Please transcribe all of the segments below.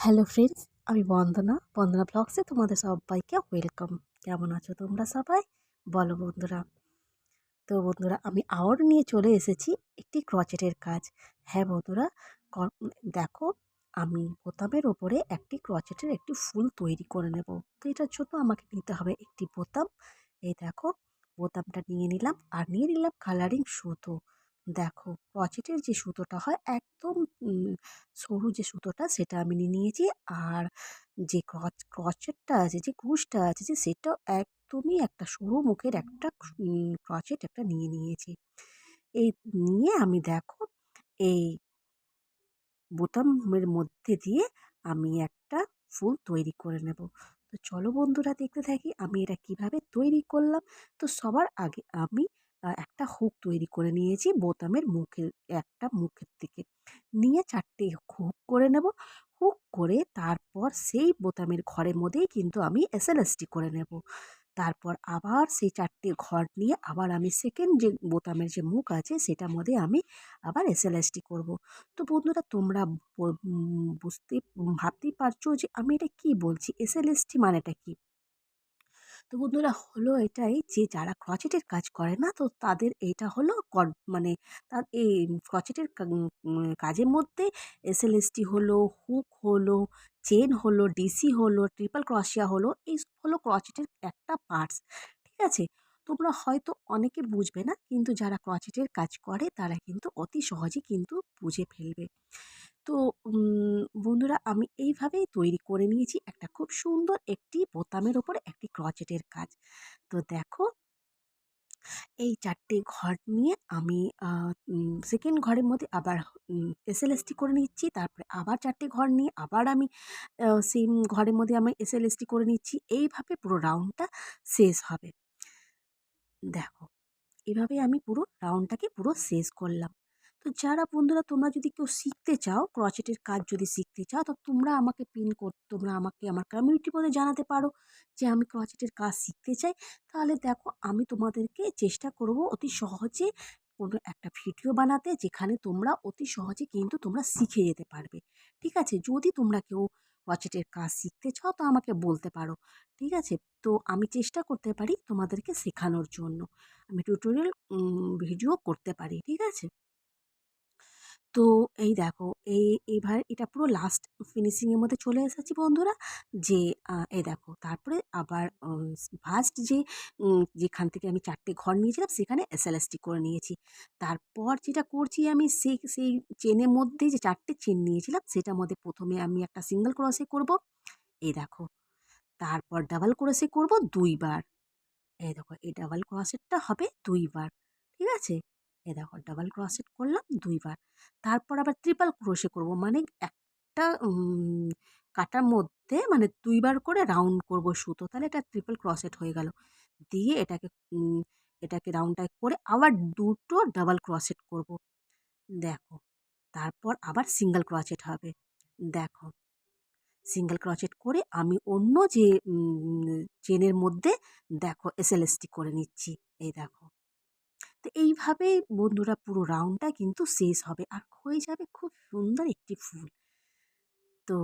Hello friends আমি বন্দনা। বন্দনা ব্লগসে তোমাদের সবাইকে ওয়েলকাম কেমন আছো তোমরা সবাই? বলো বন্ধুরা। তো বন্ধুরা, আমি আওয়ার নিয়ে চলে এসেছি একটি ক্রচেটের কাজ। হ্যাঁ বন্ধুরা দেখো, আমি বোতামের ওপরে একটি ক্রচেটের একটি ফুল তৈরি করে নেব। তো এটার জন্য আমাকে নিতে হবে একটি বোতাম। এই দেখো, বোতামটা নিয়ে নিলাম। আর নিয়ে নিলাম কালারিং সুতো। দেখো ক্রচেটের যে সুতোটা হয়, একদম সরু যে সুতোটা, সেটা আমি নিয়ে নিয়েছি। আর যে ক্রচ, ক্রচেটটা আছে, যে কুশটা আছে, যে সেটাও একদমই একটা সরু মুখের একটা ক্রচেট একটা নিয়ে নিয়েছি। এই নিয়ে আমি দেখো, এই বোতামের মধ্যে দিয়ে আমি একটা ফুল তৈরি করে নেব। তো চলো বন্ধুরা, দেখতে থাকি আমি এটা কীভাবে তৈরি করলাম। তো সবার আগে আমি একটা হুক তৈরি করে নিয়েছি বোতামের মুখের, একটা মুখের দিকে। নিয়ে চারটে হুক করে নেব। হুক করে তারপর সেই বোতামের ঘরের মধ্যেই কিন্তু আমি এসএলএসটি করে নেব। তারপর আবার সেই চারটে ঘর নিয়ে আবার আমি সেকেন্ড যে বোতামের যে মুখ আছে সেটার মধ্যে আমি আবার এসএলএসটি করব। তো বন্ধুরা তোমরা বুঝতে, ভাবতেই পারছ যে আমি এটা কি বলছি? এসএলএসটি মানেটা কি? তো বন্ধুরা হলো এটাই যে, যারা ক্রচেটের কাজ করে না, তো তাদের এটা হলো মানে তার এই ক্রচেটের কাজের মধ্যে এসএলএসটি হলো হুক হলো চেন হলো ডিসি হলো ট্রিপল ক্রসিয়া হলো, এই হলো ক্রচেটের একটা পার্টস ঠিক আছে? তোমরা হয়তো অনেকে বুঝবে না, কিন্তু যারা ক্রচেটের কাজ করে তারা কিন্তু অতি সহজে কিন্তু বুঝে ফেলবে। তো বন্ধুরা আমি এইভাবেই তৈরি করে নিয়েছি একটা খুব সুন্দর একটি বোতামের ওপর একটি ক্রচেটের কাজ। তো দেখো, এই চারটে ঘর নিয়ে আমি সেকেন্ড ঘরের মধ্যে আবার এসএলএসটি করে নিচ্ছি, তারপরে আবার চারটে ঘর নিয়ে আবার আমি সেম ঘরের মধ্যে আমি এসএলএসটি করে নিচ্ছি। এইভাবে পুরো রাউন্ডটা শেষ হবে। দেখো, এভাবে আমি পুরো রাউন্ডটাকে পুরো শেষ করলাম। তো যারা বন্ধুরা তোমরা যদি কেউ শিখতে চাও ক্রচেটের কাজ যদি শিখতে চাও, তো তোমরা আমাকে পিন কর, তোমরা আমাকে আমার কমিউনিটির মধ্যে জানাতে পারো যে আমি ক্রচেটের কাজ শিখতে চাই। তাহলে দেখো, আমি তোমাদেরকে চেষ্টা করব অতি সহজে কোনো একটা ভিডিও বানাতে, যেখানে তোমরা অতি সহজে কিন্তু তোমরা শিখে যেতে পারবে। ঠিক আছে? যদি তোমরা কেউ ক্রচেটের কাজ শিখতে চাও তো আমাকে বলতে পারো। ঠিক আছে? তো আমি চেষ্টা করতে পারি তোমাদেরকে শেখানোর জন্য। আমি টিউটোরিয়াল ভিডিও করতে পারি। ঠিক আছে? তো এই দেখো এই এবার এটা পুরো লাস্ট ফিনিশিংয়ের মধ্যে চলে এসেছি বন্ধুরা। যে এই দেখো, তারপরে আবার ফার্স্ট যে যেখান থেকে আমি চারটে ঘর নিয়েছিলাম, সেখানে এসএলএসটি করে নিয়েছি। তারপর যেটা করছি আমি, সেই সেই চেনের মধ্যে যে চারটে চেন নিয়েছিলাম, সেটার মধ্যে প্রথমে আমি একটা সিঙ্গেল ক্রসে করব। এই দেখো, তারপর ডাবল ক্রসে করব দুইবার। এই দেখো, এই ডাবল ক্রসেটটা হবে দুইবার, ঠিক আছে? এ দেখো ডাবল ক্রোশেট করলাম দুইবার। তারপর আবার ট্রিপল ক্রোশে করব। মানে একটা কাটার মধ্যে মানে দুইবার করে রাউন্ড করব সুতো। তাহলে এটা ট্রিপল ক্রোশেট হয়ে গেল। দিয়ে এটাকে এটাকে রাউন্ডটা করে আবার দুটো ডাবল ক্রোশেট করব। দেখো, তারপর আবার সিঙ্গেল ক্রোশেট হবে। দেখো সিঙ্গেল ক্রোশেট করে আমি অন্য যে চেনের মধ্যে, দেখো এসএলএসটি করে নিচ্ছি। এই দেখো তো এইভাবেই বন্ধুরা পুরো রাউন্ডটা কিন্তু শেষ হবে। আর হয়ে যাবে খুব সুন্দর একটি ফুল। তো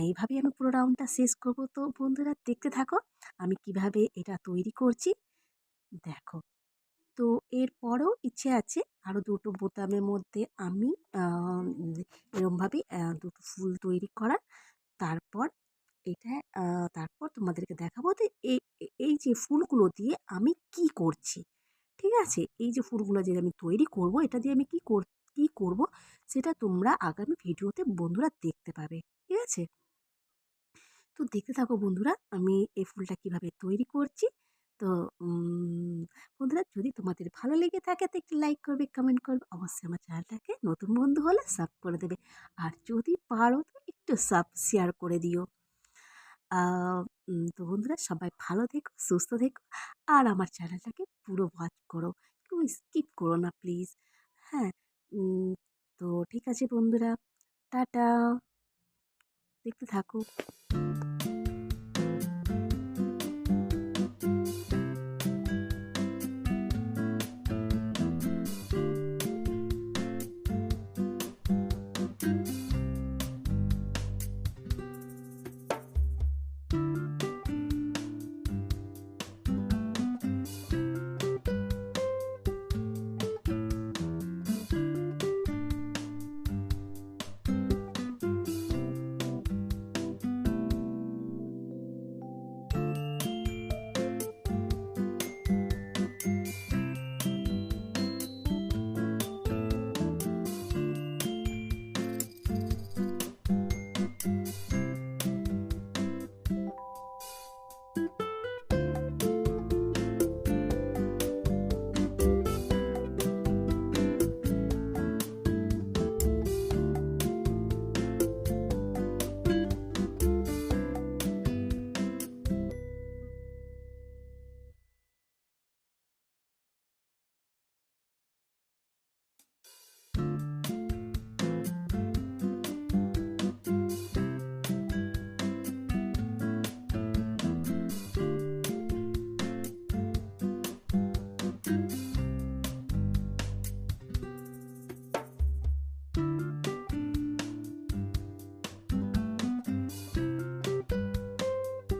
এইভাবেই আমি পুরো রাউন্ডটা শেষ করব। তো বন্ধুরা দেখতে থাকো, আমি কীভাবে এটা তৈরি করছি। দেখো, তো এরপরও ইচ্ছে আছে আরও দুটো বোতামের মধ্যে আমি এরমভাবে দুটো ফুল তৈরি করার। তারপর এটা তারপর তোমাদেরকে দেখাবো তো এই যে ফুলগুলো দিয়ে আমি কি করছি। ঠিক আছে? এই যে ফুলগুলো যে আমি তৈরি করব, এটা দিয়ে আমি কী কর, কী করব, সেটা তোমরা আগামী ভিডিওতে বন্ধুরা দেখতে পাবে, ঠিক আছে? তো দেখতে থাকো বন্ধুরা, আমি এই ফুলটা কীভাবে তৈরি করছি। তো বন্ধুরা যদি তোমাদের ভালো লেগে থাকে তো একটু লাইক করবে, কমেন্ট করবে, অবশ্যই আমার চ্যানেলটাকে নতুন বন্ধু হলে সাব করে দেবে। আর যদি পারো তো একটু সাব, শেয়ার করে দিও। তো বন্ধুরা সবাই ভালো থেকো, সুস্থ থেকো। আর আমার চ্যানেলটাকে পুরো ওয়াচ করো, কেউ স্কিপ করো না প্লিজ হ্যাঁ তো ঠিক আছে বন্ধুরা, টাটা। দেখতে থাকো।